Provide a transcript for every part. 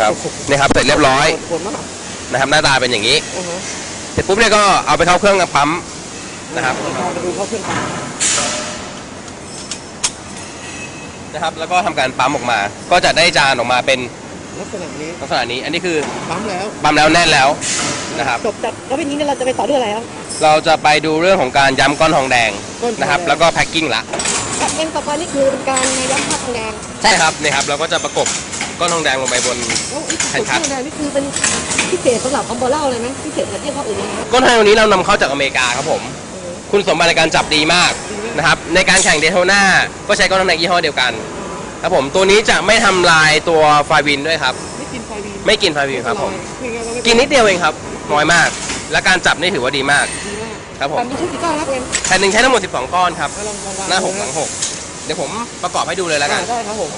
ครับนี่ครับเสร็จเรียบร้อยปวดมากนะครับหน้าตาเป็นอย่างนี้อ่าฮะเสร็จปุ๊บเนี่ยก็เอาไปเข้าเครื่องปั๊มนะครับเรามาดูเข้าเครื่องปั๊มนะครับ แล้วก็ทำการปั๊มออกมา ก็จะได้จานออกมาเป็นลักษณะนี้ลักษณะนี้ อันนี้คือปั๊มแล้วปั๊มแล้วแน่นแล้วนะครับ จบจากแล้วเป็นนี้เนี่ยเราจะไปต่อเรื่องอะไรครับเราจะไปดูเรื่องของการย้ำก้อนทองแดงก้อนทองแดงนะครับ แล้วก็แพ็คกิ้งละเอ็มต่อไปนี่คือเป็นการย้ำภาพทองแดงใช่ครับนี่ครับเราก็จะประกบ ก้อนทองแดงลงไปบน แล้วไอ้แผ่ส่วนนคัดทองแดงนี่คือเป็นพิเศษสำหรับอัมเบอร์เล่าเลยไหมพิเศษสำหรับยี่ห้ออื่นไหมครับก้อนทองแดงตัวนี้เรานำเข้าจากอเมริกาครับผม คุณสมบัติในการจับดีมากนะครับ ในการแข่งเดโทน่าก็ใช้ก้อนทองแดงยี่ห้อเดียวกันครับผมตัวนี้จะไม่ทำลายตัวไฟวินด้วยครับ ไม่กินไฟวีไม่กินไฟวินครับผม กินนิดเดียวเองครับน้อยมาก และการจับนี่ถือว่าดีมาก ครับผมปั๊มมีชุดกี่ก้อนครับเอ็มแผ่นหนึ่งใช้ทั้งหมด 12 ก้อนครับ ลองลองวางหน้าหกหลังหกเดี๋ยวผมประกอบให้ดูเลยแล้วกัน ได้ครับผม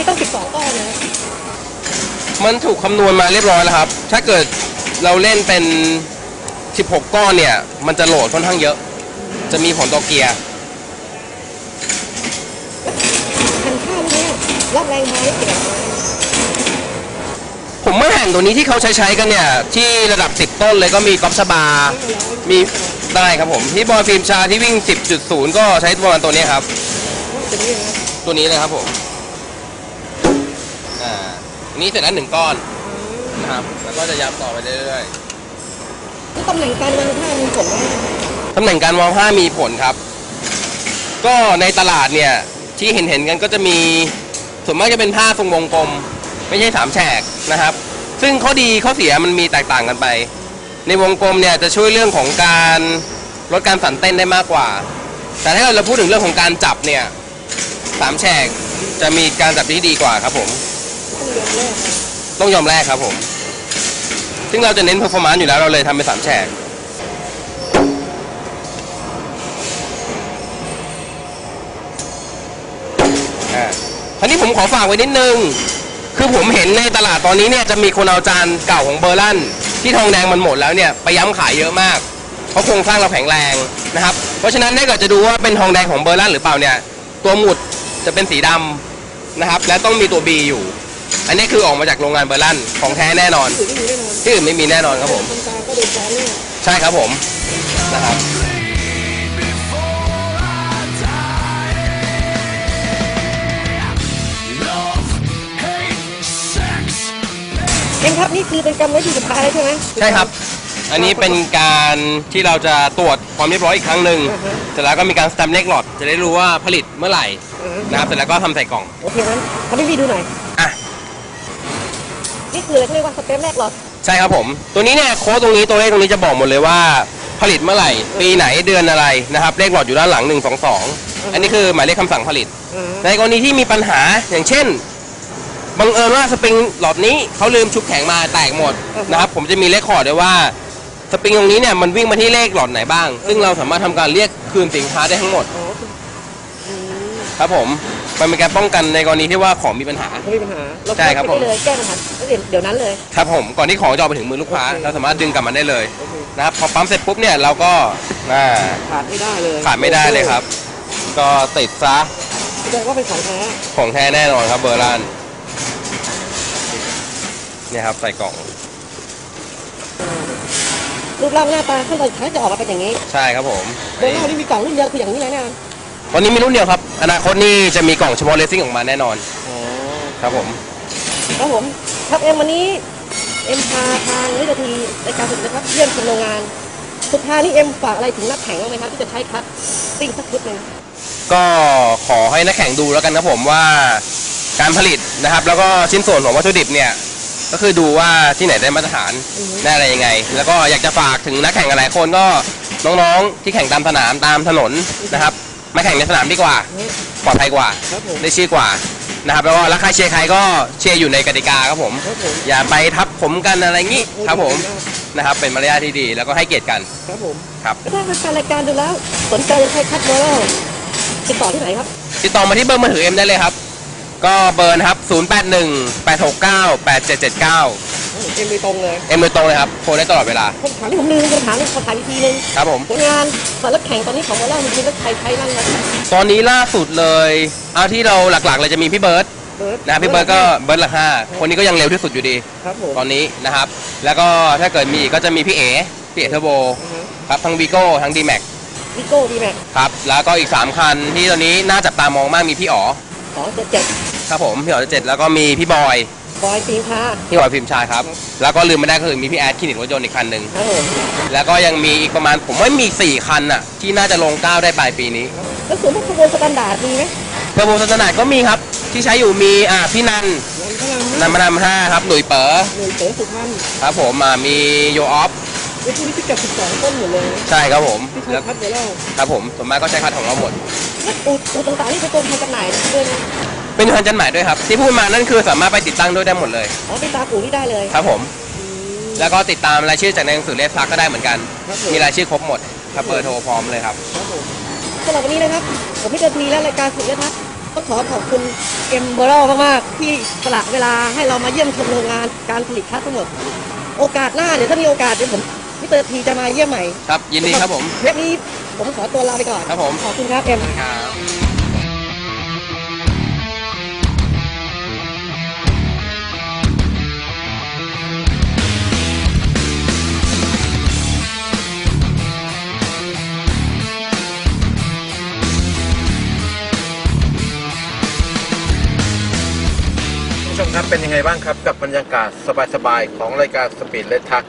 ทำไมต้อง 12 ก้อนนะมันถูกคำนวณมาเรียบร้อยแล้วครับ ถ้าเกิดเราเล่นเป็น 16 ก้อนเนี่ย มันจะโหลดค่อนข้างเยอะ จะมีผลต่อเกียร์ หันข้าวเนี่ยรับแรงมาได้เกี่ยวกับผมเมื่อแห่งตัวนี้ที่เขาใช้ใช้กันเนี่ย ที่ระดับ 10 ต้นเลยก็มีกอล์ฟชบา มีได้ครับผม ที่บอยฟิล์มชาที่วิ่ง 10.0 ก็ใช้ประมาณตัวนี้ครับ จะนี่นะ ตัวนี้เลยครับผม อ่าอันนี้เสร็จแล้วหนึ่งก้อนนะครับ แล้วก็จะย้ำต่อไปเรื่อยนี่ตำแหน่งการวางท่ามีผลไหมๆตำแหน่งการมองผ้ามีผลครับ ก็ในตลาดเนี่ยที่เห็นเห็นๆกันก็จะมีส่วนมากจะเป็นผ้าทรงวงกลม ไม่ใช่สามแฉกนะครับ ซึ่งข้อดีข้อเสียมันมีแตกต่างกันไป ในวงกลมเนี่ยจะช่วยเรื่องของการลดการสั่นเต้นได้มากกว่า แต่ถ้าเราพูดถึงเรื่องของการจับเนี่ยสามแฉกจะมีการจับที่ดีกว่าครับผม ต้องยอมแรกนะต้องยอมแลกครับผม ซึ่งเราจะเน้น performance อยู่แล้วเราเลยทำเป็นสามแฉก อ่าครานี้ผมขอฝากไว้นิดนึง คือผมเห็นในตลาดตอนนี้เนี่ยจะมีคนเอาจานเก่าของเบอร์ลันที่ทองแดงมันหมดแล้วเนี่ยไปย้ำขายเยอะมาก เพราะโครงสร้างเราแข็งแรงนะครับ เพราะฉะนั้นถ้าเกิดจะดูว่าเป็นทองแดงของเบอร์ลันหรือเปล่าเนี่ย ตัวหมุดจะเป็นสีดำนะครับ และต้องมีตัว B อยู่ อันนี้คือออกมาจากโรงงานเบอร์ลันของแท้แน่นอนถือไม่มีแน่นอนที่อื่นไม่มีแน่นอนครับผมทำตาก็โดนฟ้องเนี่ยใช่ครับผมนะครับเอ็มครับนี่คือเป็นกรรมวิธีสุดท้ายแล้วใช่ไหมใช่ครับ อันนี้เป็นการที่เราจะตรวจความเรียบร้อยอีกครั้งหนึ่งอ่าฮะเสร็จแล้วก็มีการสแตมป์เลขหลอดจะได้รู้ว่าผลิตเมื่อไหร่อ่าฮะนะครับเสร็จแล้วก็ทำใส่กล่องโอเคงั้นทำให้พี่ดูหน่อยอะ นี่คืออะไรเขาเรียกว่าสเต็ปแรกหรอ ใช่ครับผม ตัวนี้เนี่ยโค้ดตรงนี้ตัวเลขตรงนี้จะบอกหมดเลยว่า ผลิตเมื่อไหร่ ปีไหนเดือนอะไรนะครับเลขหลอดอยู่ด้านหลัง 1 2 2 อันนี้คือหมายเลขคำสั่งผลิตอ่าฮะในกรณีที่มีปัญหาอย่างเช่นบังเอิญว่าสปริงหลอดนี้เขาลืมชุบแข็งมาแตกหมดนะครับผมจะมีเลขคอร์ดด้วยว่าสปริงตรงนี้เนี่ยมันวิ่งมาที่เลขหลอดไหนบ้าง ซึ่งเราสามารถทำการเรียกคืนสินค้าได้ทั้งหมดอ๋ออืมครับผม มันเป็นการป้องกันในกรณีที่ว่าของมีปัญหาเขามีปัญหาเราใช่ครับผม ได้เลยแก้ปัญหาเดี๋ยวเดี๋ยวนั้นเลย ครับผมก่อนที่ของจะออกไปถึงมือลูกค้าโอเค เราสามารถดึงกลับมันได้เลยโอเคนะครับพอปั๊มเสร็จปุ๊บเนี่ยเราก็อ่าขาดไม่ได้เลยขาดไม่ได้เลยครับ ก็ติดซะแสดงว่าเป็นของแท้ของแท้แน่นอนครับเบอร์ลันเนี่ยครับใส่กล่องรูปร่างหน้าตาขั้นตอนสุดท้ายจะออกมาเป็นอย่างนี้ใช่ครับผมโดยเล่านี่มีกล่องรุ่นเดียวคืออย่างนี้เลยนะ ตอนนี้มีรุ่นเดียวครับ อนาคตนี่จะมีกล่องเฉพาะเลสซิ่งออกมาแน่นอนอ๋อครับผมครับผมครับเอ็มวันนี้เอ็มพาทางวินาทีในการฝึกนะครับเยี่ยมชมโรงงาน สุดท้ายนี้เอ็มฝากอะไรถึงนักแข่งบ้างไหมครับที่จะใช้คัดติ้งสักชุดหนึ่งก็ขอให้นักแข่งดูแล้วกันครับผมว่าการผลิตนะครับ แล้วก็ชิ้นส่วนของวัตถุดิบเนี่ยก็คือดูว่าที่ไหนได้มาตรฐานได้อะไรยังไง แล้วก็อยากจะฝากถึงนักแข่งหลายๆคนก็น้องๆที่แข่งตามสนามตามถนนนะครับ มาแข่งในสนามดีกว่า ปลอดภัยกว่า ครับผม ได้ชื่อกว่านะครับแล้วก็รักใครเชียร์ใครก็เชียร์อยู่ในกติกาครับผม ครับผมอย่าไปทับผมกันอะไรงี้ครับผมนะครับ เป็นมารยาทที่ดี แล้วก็ให้เกียรติกันครับผมครับถ้าแฟนรายการดูแล้ว สนใจจะใช้คัดโมเดลติดต่อที่ไหนครับ ติดต่อมาที่เบอร์มือถือเอ็มได้เลยครับ ก็เบอร์นะครับ 081 869 8779 เอ็มโดยตรงเลยเอ็มโดยตรงเลยครับโทรได้ตลอดเวลาคำถามที่ผมลืมคำถามที่ขอถามอีกทีนึงครับผมผลงานสารถแข่งตอนนี้ของวอลเลย์มันมีรถใครใช้บ้างครับตอนนี้ล่าสุดเลยเอาที่เราหลักๆเลยจะมีพี่เบิร์ตเบิร์ดนะพี่เบิร์ตก็เบิร์ตละห้าคนนี้ก็ยังเร็วที่สุดอยู่ดีครับผมตอนนี้นะครับ แล้วก็ถ้าเกิดมีอีกก็จะมีพี่เอ๋พี่เอ๋เทอร์โบครับทั้งวีโก้ทั้งดีแม็กวิโก้ดีแม็กครับแล้วก็อีก 3 คันที่ตอนนี้น่าจับตามองมากมีพี่อ๋อสองเจ็ดเจ็ดครับผมพี่อ๋อเจ็ดแล้วก็มีพี่บอย บอยปีนพาพี่บอยพิมพ์ชายครับ แล้วก็ลืมไม่ได้ก็คือมีพี่แอดคลินิกรถยนต์อีกคันหนึ่ง ครับผมแล้วก็ยังมีอีกประมาณผมว่ามี 4 คันน่ะ ที่น่าจะลงก้าวได้ปลายปีนี้แล้วส่วนพวกขบวนสแตนดาร์ดมีไหมเทอร์โบสแตนดาร์ดก็มีครับ ที่ใช้อยู่มีอ่าพี่นันยังพลังนันมานำห้าครับหลุยเป๋อหน่วยเสริมสุพรรณครับผมอ่ามีโยออฟไอ้พวกนี้พิกัดสิบสองต้นหมดเลยใช่ครับผมที่ใช้แล้วคัดเวลาครับผมส่วนมากก็ใช้คันของเราหมด แล้วอูดอูดต่างๆนี่เป็นตัวแทนจำหน่ายด้วยนะเป็นคันจำหน่ายด้วยครับ ที่พูดมานั่นคือสามารถไปติดตั้งด้วยได้หมดเลย อ๋อเป็นตามอู่ที่ได้เลยครับผมอืมแล้วก็ติดตามรายชื่อจากในหนังสือเลสซักก็ได้เหมือนกัน ครับผม มีรายชื่อครบหมดครับเบอร์โทรพร้อมเลยครับ ครับผม สำหรับวันนี้นะครับ ผมพี่เจทีและรายการสุดยอดทัศน์ต้องขอขอบคุณเอ็มเบอร์มากๆที่สละเวลาให้เรามาเยี่ยมชมโรงงานการผลิตคัสทั้งหมด โอกาสหน้าเดี๋ยวถ้ามีโอกาสเดี๋ยวผมพี่เตอร์ทีจะมาเยี่ยมใหม่ครับยินดีครับผม เทปนี้ ผมขอตัวลาไปก่อนครับผม ขอบคุณครับเอ็มครับคุณผู้ชมครับเป็นยังไงบ้างครับกับบรรยากาศสบายๆของรายการสปีดเลททัก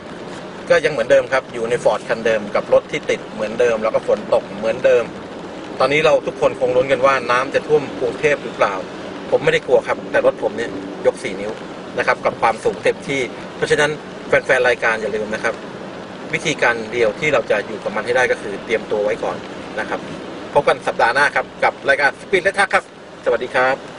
ก็ยังเหมือนเดิมครับ อยู่ในฟอร์ดคันเดิมกับรถที่ติดเหมือนเดิม แล้วก็ฝนตกเหมือนเดิม ตอนนี้เราทุกคนคงลุ้นกันว่าน้ำจะท่วมกรุงเทพหรือเปล่า ผมไม่ได้กลัวครับ แต่รถผมเนี่ยยก 4 นิ้วนะครับกับความสูงเต็มที่ เพราะฉะนั้นแฟนๆรายการอย่าลืมนะครับ วิธีการเดียวที่เราจะอยู่กับมันให้ได้ก็คือเตรียมตัวไว้ก่อนนะครับพบกันสัปดาห์หน้าครับกับรายการสปีดเลททักครับ สวัสดีครับ